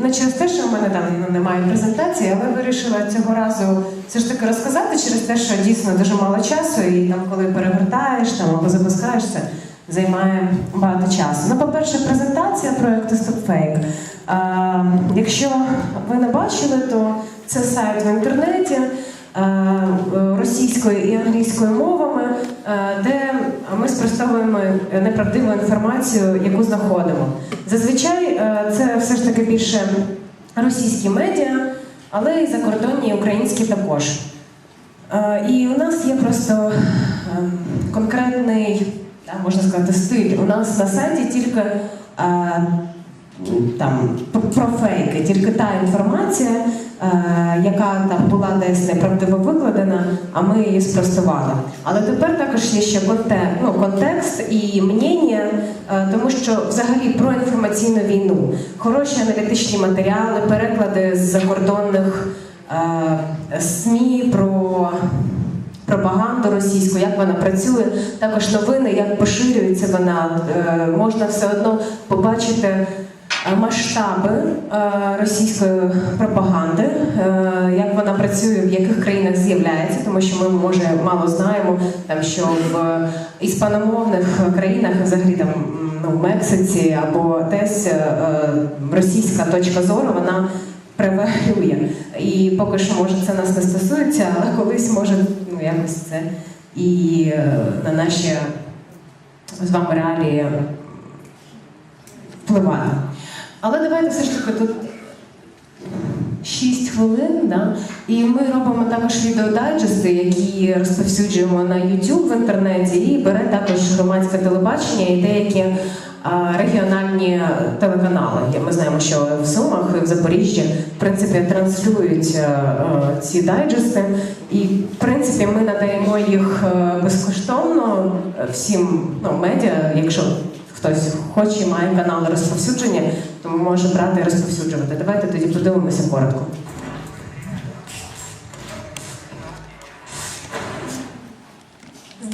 Не через те, що в мене там ну, немає презентації, але вирішила цього разу все ж таки розказати через те, що дійсно дуже мало часу, і там, коли перегортаєш там, або запускаєшся, займає багато часу. Ну, по-перше, презентація проєкту StopFake. А, якщо ви не бачили, то це сайт в інтернеті е, російською і англійською мовами, е, де ми спростовуємо неправдиву інформацію, яку знаходимо. Зазвичай е, це все ж таки більше російські медіа, але і закордонні і українські також. Е, І у нас є просто е, конкретний, можна сказати, стиль. У нас на сайті тільки там про фейки, тільки та інформація, яка там була десь неправдиво викладена, а ми її спростували. Але тепер також є ще конте, ну, контекст і мнення, е, тому що взагалі про інформаційну війну, хороші аналітичні матеріали, переклади з закордонних е, СМІ про пропаганду російську, як вона працює, також новини, як поширюється вона. Е, Можна все одно побачити е, масштаби е, російської пропаганди, е, як вона працює, в яких країнах з'являється, тому що ми може мало знаємо, там що в іспаномовних країнах, взагалі там ну, в Мексиці або десь е, російська точка зору, вона превалює. І поки що може це нас не стосується, але колись може ну якось це і е, на наші з вами реалії впливати. Але давайте все ж таки тут 6 хвилин, да? і ми робимо також відеодайджести, які розповсюджуємо на YouTube в інтернеті, і бере також громадське телебачення і деякі а, регіональні телеканали. Ми знаємо, що в Сумах і в Запоріжжі в принципі транслюють е, е, ці дайджести. І в принципі ми надаємо їх е, безкоштовно всім ну, медіа, якщо хтось хоче і має канал розповсюдження, то може брати і розповсюджувати. Давайте тоді подивимося коротко.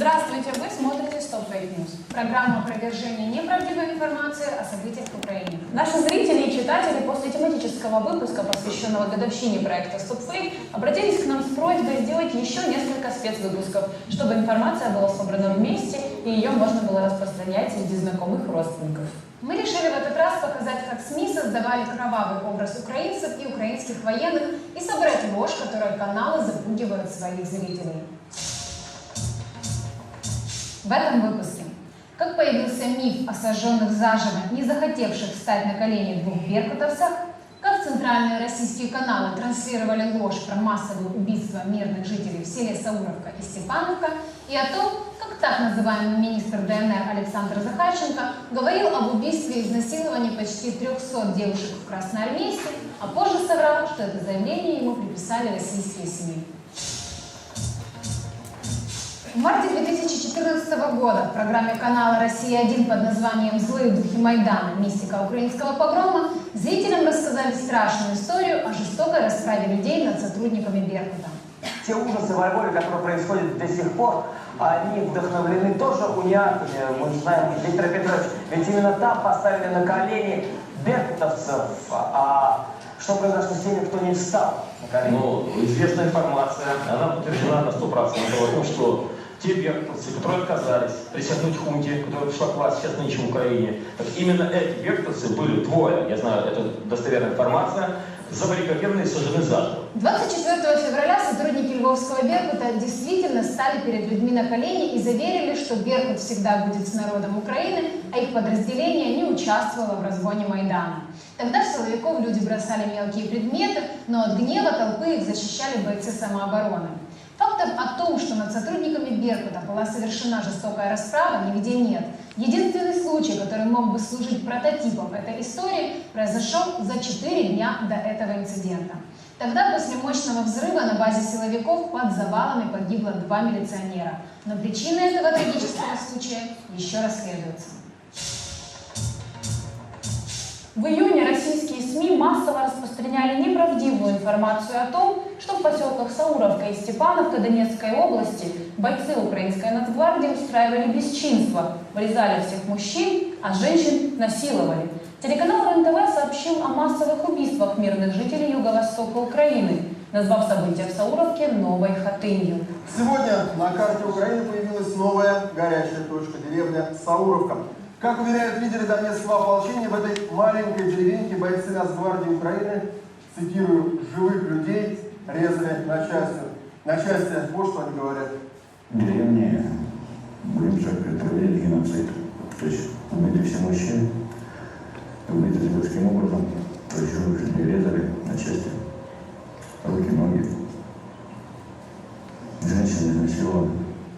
Здравствуйте, вы смотрите Stop Fake News. Программа опровержения неправдивой информации о событиях в Украине. Наши зрители и читатели после тематического выпуска, посвященного годовщине проекта Stop Fake, обратились к нам с просьбой сделать еще несколько спецвыпусков, чтобы информация была собрана вместе и ее можно было распространять среди знакомых родственников. Мы решили в этот раз показать, как СМИ создавали кровавый образ украинцев и украинских военных и собрать ложь, которой каналы запугивают своих зрителей. В этом выпуске. Как появился миф о сожженных заживо, не захотевших встать на колени двух беркутовцах, как центральные российские каналы транслировали ложь про массовые убийства мирных жителей в селе Сауровка и Степановка, и о том, так называемый министр ДНР Александр Захарченко говорил об убийстве и изнасиловании почти 300 девушек в Красноармейске, а позже соврал, что это заявление ему приписали российские СМИ. В марте 2014 года в программе канала «Россия-1» под названием «Злые духи Майдана. Мистика украинского погрома» зрителям рассказали страшную историю о жестокой расправе людей над сотрудниками Беркута. Те ужасы в Львове, которые происходят до сих пор, они вдохновлены тоже униатами. Мы знаем, Виктор Петрович, ведь именно там поставили на колени беркутовцев. А что произошло с теми, кто не встал на колени? Ну, известная информация, она подтверждена на 100%, о что те беркутовцы, которые отказались присягнуть хунте, которая пришла к власти сейчас нынче в Украине, так именно эти беркутовцы были двое, я знаю, это достоверная информация, забаррикадированы и сожжены заживо. 24 февраля сотрудники Львовского Беркута действительно стали перед людьми на колени и заверили, что Беркут всегда будет с народом Украины, а их подразделение не участвовало в разгоне Майдана. Тогда в силовиков люди бросали мелкие предметы, но от гнева толпы их защищали бойцы самообороны. Фактов о том, что над сотрудниками Беркута была совершена жестокая расправа, нигде нет. Единственный случай, который мог бы служить прототипом этой истории, произошел за 4 дня до этого инцидента. Тогда после мощного взрыва на базе силовиков под завалами погибло два милиционера. Но причины этого трагического случая еще расследуются. В июне российские СМИ массово распространяли неправдивую информацию о том, что в поселках Сауровка и Степановка Донецкой области бойцы украинской нацгвардии устраивали бесчинство, вырезали всех мужчин, а женщин насиловали. Телеканал РЕН-ТВ сообщил о массовых убийствах мирных жителей Юго-Востока Украины, назвав события в Сауровке новой хатынью. Сегодня на карте Украины появилась новая горячая точка – деревня Сауровка. Как уверяют лидеры Донецкого ополчения, в этой маленькой деревеньке бойцы Нацгвардии Украины, цитирую, «живых людей резали на части». На части, вот что они говорят. деревне Гримчак провели геноцид. То есть убиты все мужчины, убиты зверским образом, то есть живых людей резали на части, руки, ноги. Женщины изнасилованы.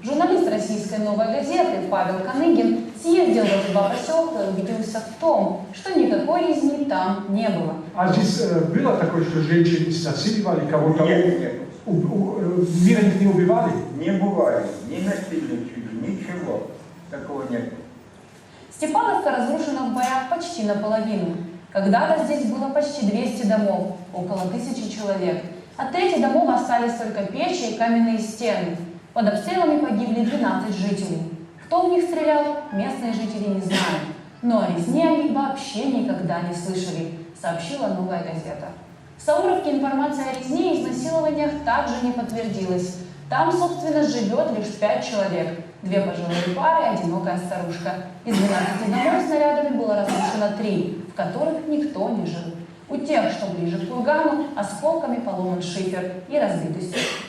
Журналист российской «Новой газеты» Павел Коныгин в эти два поселка и убедился в том, что никакой резни там не было. А здесь э, было такое, что женщины изнасиливали кого-то? Нет, нет, У- у- э, мирных не убивали? не бывает, ни насильничали, ничего такого нет. Степановка разрушена в боях почти наполовину. Когда-то здесь было почти 200 домов, около тысячи человек. От трети домов остались только печи и каменные стены. Под обстрелами погибли 12 жителей. Кто в них стрелял, местные жители не знают. Но о резне они вообще никогда не слышали, сообщила «Новая газета». В Сауровке информация о резне и изнасилованиях также не подтвердилась. Там, собственно, живет лишь пять человек. Две пожилые пары и одинокая старушка. Из 12 домов снарядами было разрушено три, в которых никто не жил. У тех, что ближе к кургану, осколками поломан шифер и разбиты стекла.